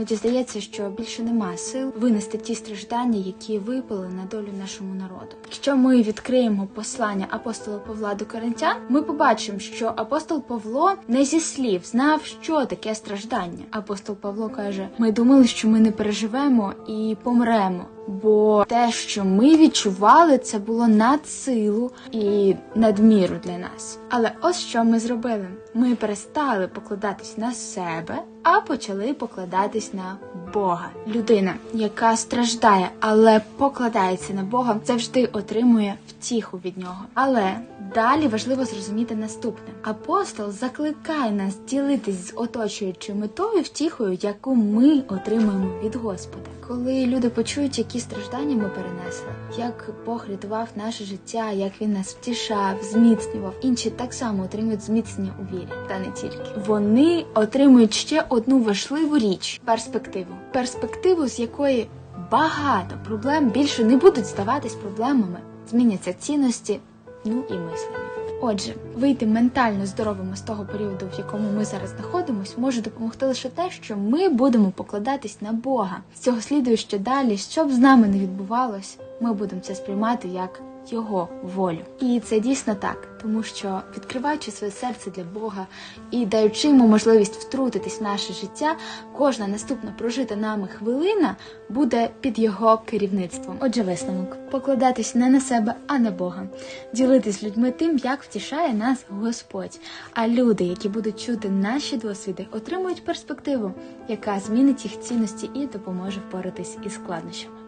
Мені здається, що більше нема сил винести ті страждання, які випали на долю нашому народу. Якщо ми відкриємо послання апостола Павла до Коринтян, ми побачимо, що апостол Павло не зі слів знав, що таке страждання. Апостол Павло каже: ми думали, що ми не переживемо і помремо. Бо те, що ми відчували, це було над силу і надміру для нас. Але ось що ми зробили: ми перестали покладатись на себе, а почали покладатись на Бога. Людина, яка страждає, але покладається на Бога, завжди отримує втіху від нього. Але далі важливо зрозуміти наступне: апостол закликає нас ділитись з оточуючою метою втіхою, яку ми отримуємо від Господа. Коли люди почують, які страждання ми перенесли, як Бог рятував наше життя, як він нас втішав, зміцнював, інші так само отримують зміцнення у вірі, та не тільки. Вони отримують ще одну важливу річ перспективу. Перспективу, з якої багато проблем більше не будуть здаватись проблемами, зміняться цінності, ну і мислення. Отже, вийти ментально здоровими з того періоду, в якому ми зараз знаходимося, може допомогти лише те, що ми будемо покладатись на Бога. З цього слідує, що далі, що б з нами не відбувалось, ми будемо це сприймати як його волю. І це дійсно так, тому що відкриваючи своє серце для Бога і даючи йому можливість втрутитись в наше життя, кожна наступна прожита нами хвилина буде під його керівництвом. Отже, висновок покладатись не на себе, а на Бога, ділитись людьми тим, як втішає нас Господь. А люди, які будуть чути наші досвіди, отримують перспективу, яка змінить їх цінності і допоможе впоратись із складнощами.